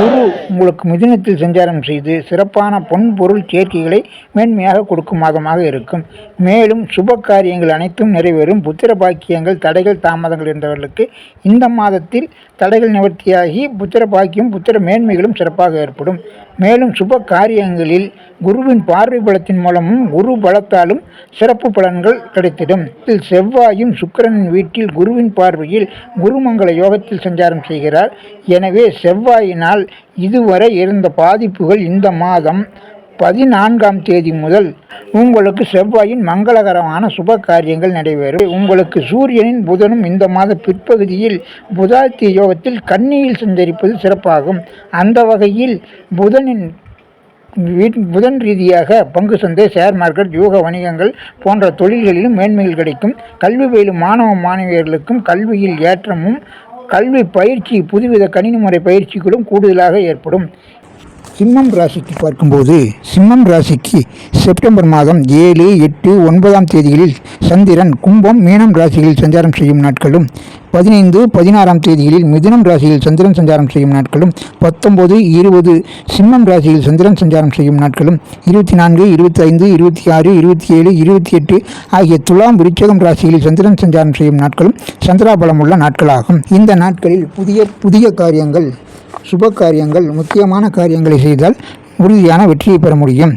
குரு உங்களுக்கு மிதுனத்தில் சஞ்சாரம் செய்து சிறப்பான பொன் பொருள் சேர்க்கைகளை மேன்மையாக கொடுக்கும் மாதமாக இருக்கும். மேலும் சுப காரியங்கள் அனைத்தும் நிறைவேறும். புத்திர பாக்கியங்கள் தடைகள் தாமதங்கள் இருந்தவர்களுக்கு இந்த மாதத்தில் தடைகள் நிவர்த்தியாகி புத்திர பாக்கியம் புத்திர மேன்மைகளும் சிறப்பாக ஏற்படும். மேலும் சுப காரியங்களில் குருவின் பார்வை பலத்தின் மூலமும் குரு பலத்தாலும் சிறப்பு பலன்கள் கிடைத்திடும். இதில் செவ்வாயும் சுக்கிரனின் வீட்டில் குருவின் பார்வையில் குருமங்கள யோகத்தில் சஞ்சாரம் செய்கிறார். எனவே செவ்வாயினால் இதுவரை இருந்த பாதிப்புகள் இந்த மாதம் பதினான்காம் தேதி முதல் உங்களுக்கு செவ்வாயின் மங்களகரமான சுப காரியங்கள் நடைபெறும். உங்களுக்கு சூரியனின் புதனும் இந்த மாத பிற்பகுதியில் புதாத்திய யோகத்தில் கன்னியில் சந்தரிப்பது சிறப்பாகும். அந்த வகையில் புதனின் புதன் ரீதியாக பங்கு சந்தை ஷேர் மார்க்கெட் யூக வணிகங்கள் போன்ற தொழில்களிலும் மேன்மைகள் கிடைக்கும். கல்வி பயிலும் மாணவ மாணவியர்களுக்கும் கல்வியில் ஏற்றமும் கல்வி பயிற்சி புதுவித கணினி முறை பயிற்சிகளும் கூடுதலாக ஏற்படும். சிம்மம் ராசிக்கு பார்க்கும்போது சிம்மம் ராசிக்கு செப்டம்பர் மாதம் ஏழு எட்டு ஒன்பதாம் தேதிகளில் சந்திரன் கும்பம் மீனம் ராசிகளில் சஞ்சாரம் செய்யும் நாட்களும் பதினைந்து பதினாறாம் தேதிகளில் மிதுனம் ராசியில் சந்திரன் சஞ்சாரம் செய்யும் நாட்களும் பத்தொன்பது இருபது சிம்மம் ராசியில் சந்திரன் சஞ்சாரம் செய்யும் நாட்களும் இருபத்தி நான்கு இருபத்தி ஐந்து இருபத்தி ஆறு இருபத்தி ஏழு இருபத்தி எட்டு ஆகிய துலாம் விருச்சகம் ராசியில் சந்திரன் சஞ்சாரம் செய்யும் நாட்களும் சந்திராபலம் உள்ள நாட்களாகும். இந்த நாட்களில் புதிய புதிய காரியங்கள் சுப காரியங்கள் முக்கியமான காரியங்களை செய்தால் உறுதியான வெற்றியை பெற முடியும்.